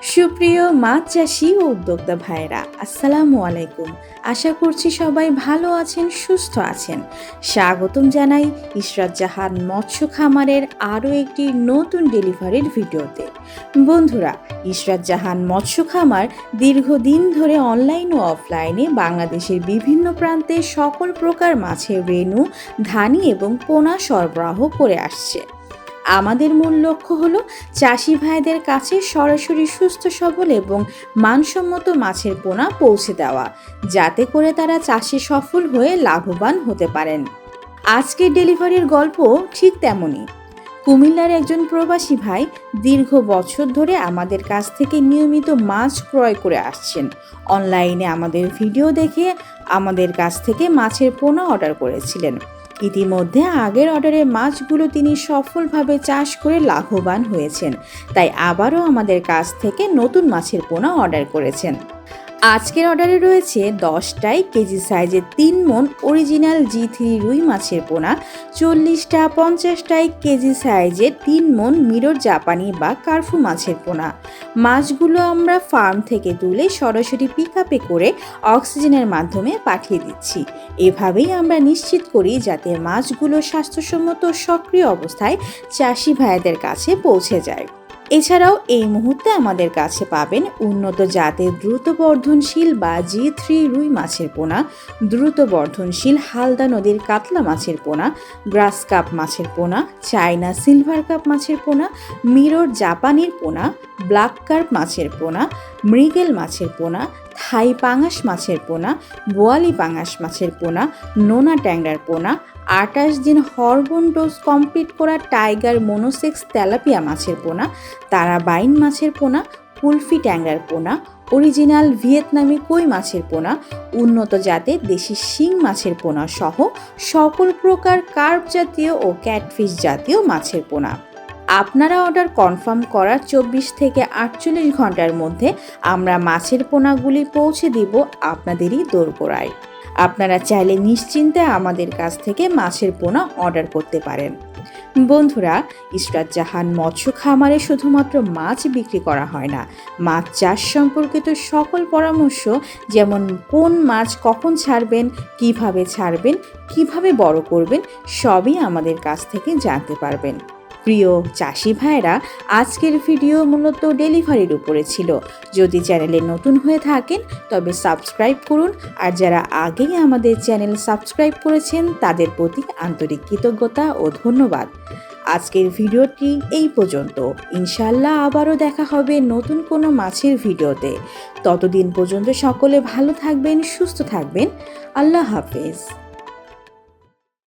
সুপ্রিয় মাছ চাষি ও উদ্যোক্তা ভাইরা আসসালামু আলাইকুম। আশা করছি সবাই ভালো আছেন, সুস্থ আছেন। স্বাগতম জানাই ইশরাত জাহান মৎস্য খামারের আরও একটি নতুন ডেলিভারির ভিডিওতে। বন্ধুরা, ইশরাত জাহান মৎস্য খামার দীর্ঘদিন ধরে অনলাইন ও অফলাইনে বাংলাদেশের বিভিন্ন প্রান্তে সকল প্রকার মাছের রেণু, ধানি এবং পোনা সরবরাহ করে আসছে। আমাদের মূল লক্ষ্য হলো চাষি ভাইদের কাছে সরাসরি সুস্থ, সবল এবং মানসম্মত মাছের পোনা পৌঁছে দেওয়া, যাতে করে তারা চাষে সফল হয়ে লাভবান হতে পারেন। আজকের ডেলিভারির গল্প ঠিক তেমনই। কুমিল্লার একজন প্রবাসী ভাই দীর্ঘ বছর ধরে আমাদের কাছ থেকে নিয়মিত মাছ ক্রয় করে আসছেন। অনলাইনে আমাদের ভিডিও দেখে আমাদের কাছ থেকে মাছের পোনা অর্ডার করেছিলেন। ইতিমধ্যে আগের অর্ডারের মাছগুলো তিনি সফলভাবে চাষ করে লাভবান হয়েছেন। তাই আবারও আমাদের কাছ থেকে নতুন মাছের পোনা অর্ডার করেছেন। আজকের অর্ডারে রয়েছে দশটাই কেজি সাইজের তিন মন অরিজিনাল জি থ্রি রুই মাছের পোনা, চল্লিশটা পঞ্চাশটাই কেজি সাইজের তিন মন মিরর জাপানি বা কার্ফু মাছের পোনা। মাছগুলো আমরা ফার্ম থেকে তুলে সরাসরি পিক আপে করে অক্সিজেনের মাধ্যমে পাঠিয়ে দিচ্ছি। এভাবেই আমরা নিশ্চিত করি যাতে মাছগুলো স্বাস্থ্যসম্মত সক্রিয় অবস্থায় চাষি ভাইদের কাছে পৌঁছে যায়। এছাড়াও এই মুহূর্তে আমাদের কাছে পাবেন উন্নত জাতের দ্রুত বর্ধনশীল বা জি থ্রি রুই মাছের পোনা দ্রুত বর্ধনশীল হালদা নদীর কাতলা মাছের পোনা, গ্রাস কাপ মাছের পোনা, চায়না সিলভার কাপ মাছের পোনা, মিরর জাপানির পোনা, ব্ল্যাক কার্প মাছের পোনা, মৃগেল মাছের পোনা, থাই পাঙাশ মাছের পোনা, বোয়ালি পাঙাশ মাছের পোনা, নোনা ট্যাংরার পোনা আটাশ দিন হরমোন ডোজ কমপ্লিট করা টাইগার মোনোসেক্স তেলাপিয়া মাছের পোনা তারা বাইন মাছের পোনা, কুলফি ট্যাংরার পোনা, অরিজিনাল ভিয়েতনামি কই মাছের পোনা, উন্নত জাতের দেশি শিং মাছের পোনা সহ সকল প্রকার কার্প জাতীয় ও ক্যাটফিশ জাতীয় মাছের পোনা। আপনারা অর্ডার কনফার্ম করার চব্বিশ থেকে আটচল্লিশ ঘণ্টার মধ্যে আমরা মাছের পোনাগুলি পৌঁছে দিব আপনাদেরই দোরগোড়ায়। আপনারা চাইলে নিশ্চিন্তে আমাদের কাছ থেকে মাছের পোনা অর্ডার করতে পারেন। বন্ধুরা, ইসরাত জাহান মৎস্য খামারে শুধুমাত্র মাছ বিক্রি করা হয় না, মাছ চাষ সম্পর্কিত সকল পরামর্শ যেমন কোন মাছ কখন ছাড়বেন, কীভাবে ছাড়বেন, কীভাবে বড় করবেন, সবই আমাদের কাছ থেকে জানতে পারবেন। প্রিয় চাষি ভাইরা আজকের ভিডিও মূলত ডেলিভারির উপরে ছিল। যদি চ্যানেলে নতুন হয়ে থাকেন, তবে সাবস্ক্রাইব করুন। আর যারা আগেই আমাদের চ্যানেল সাবস্ক্রাইব করেছেন, তাদের প্রতি আন্তরিক কৃতজ্ঞতা ও ধন্যবাদ। আজকের ভিডিওটি এই পর্যন্ত। ইনশাল্লাহ আবারও দেখা হবে নতুন কোনো মাছের ভিডিওতে। ততদিন পর্যন্ত সকলে ভালো থাকবেন, সুস্থ থাকবেন। আল্লাহ হাফেজ।